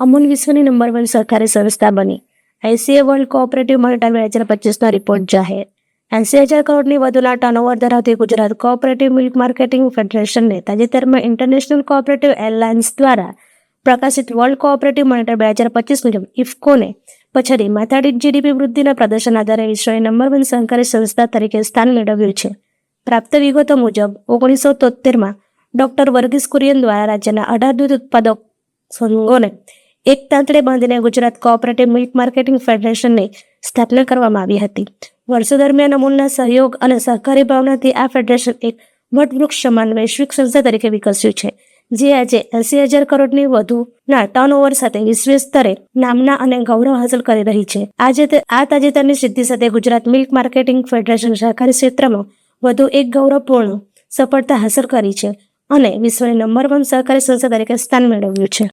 અમૂલ વિશ્વની number one સરકારી સંસ્થા બની. આઈસીએ વર્લ્ડ કોઓપરેટિવ મોનિટર બે હજાર પચીસનો રિપોર્ટ જાહેર. એંસી હજાર કરોડની વધુના ટર્નઓવર ધરાવતી ગુજરાત કોઓપરેટિવ મિલ્ક માર્કેટિંગ ફેડરેશનને તાજેતરમાં ઇન્ટરનેશનલ કોઓપરેટિવ એરલાઇન્સ દ્વારા પ્રકાશિત વર્લ્ડ કોઓપરેટિવ મોનિટર બે હજાર પચીસ મુજબ ઇફકોને પછાડી માથાદીઠ જીડીપી વૃદ્ધિના પ્રદર્શન આધારે વિશ્વની નંબર વન સહકારી સંસ્થા તરીકે સ્થાન મેળવ્યું છે. પ્રાપ્ત વિગતો મુજબ, ઓગણીસો તોતેરમાં ડોક્ટર વર્ગીસ કુરિયન દ્વારા રાજ્યના અઢાર દૂધ ઉત્પાદક સંઘોને એક તાંતડે બાંધીને ગુજરાત કોઓપરેટિવ મિલ્ક માર્કેટિંગ ફેડરેશનની સ્થાપના કરવામાં આવી હતી. વર્ષો દરમિયાન અમૂલના સહયોગ અને સહકારી ભાવનાથી આ ફેડરેશન એક વટવૃક્ષ સમાન વૈશ્વિક સંસ્થા તરીકે વિકસ્યું છે, જે આજે એસી હજાર કરોડની વધુના ટર્નઓવર સાથે વિશ્વ સ્તરે નામના અને ગૌરવ હાંસલ કરી રહી છે. આજે આ તાજેતરની સિદ્ધિ સાથે ગુજરાત મિલ્ક માર્કેટિંગ ફેડરેશન સહકારી ક્ષેત્રમાં વધુ એક ગૌરવપૂર્ણ સફળતા હાંસલ કરી છે અને વિશ્વની નંબર વન સહકારી સંસ્થા તરીકે સ્થાન મેળવ્યું છે.